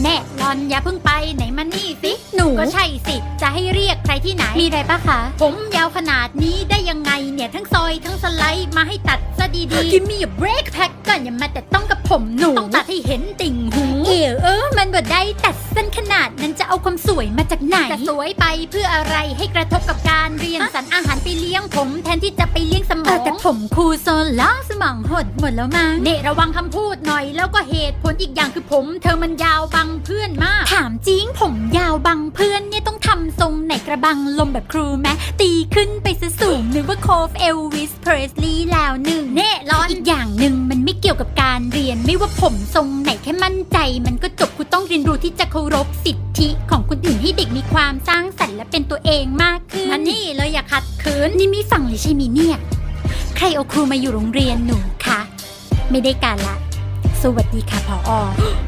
แน่รอนอย่าเพิ่งไปไหนมานี่สิ หนูก็ใช่สิ จะให้เรียกใครที่ไหน มีอะไรปะคะ ผมยาวขนาดนี้ได้ยังไงเนี่ยทั้งซอยทั้งสไลด์มาให้ตัดซะดีๆ Give me a break แพ็กก่อนอย่ามาแต่ต้องกับผมหนู ต้องตัดให้เห็นติ่งหู เอวเออ มันบ่ได้ตัดสั้นขนาดนั้นจะเอาความสวยมาจากไหน จะสวยไปเพื่ออะไรให้กระทบกับการเรียนสรรอาหารไปเลี้ยงผม แทนที่จะไปเลี้ยงสมเออองแต่ผมครูโซนล้าส มองหดหมดแล้วมั้งเนระวังคำพูดหน่อย แล้วก็เหตุผลอีกอย่างคือผม เธอมันยาวบังเพื่อนมาก ถามจริงผมยาวบังเพื่อนเนี่ยต้องทำทรงไหนกระบังลมแบบครูแมตีขึ้นไปซะสูงนึกว่าโคฟเอลวิสเพรสลีย์แล้วหนึ่งเน่ร้อนอีกอย่างหนึ่งมันไม่เกี่ยวกับการเรียนไม่ว่าผมทรงไหนแค่มั่นใจ มันก็จบคุณต้องเรียนรู้ที่จะเคารพสิทธิของคนอื่นให้เด็กมีความสร้างสรรค์และเป็นตัวเองมากขึ้นมันนี่เลยอย่าขัดขืนนี่ไม่ฟังเลยใช่ไหมเนี่ยใครเอาครูมาอยู่โรงเรียนหนูคะ ไม่ได้การละ สวัสดีค่ะพออ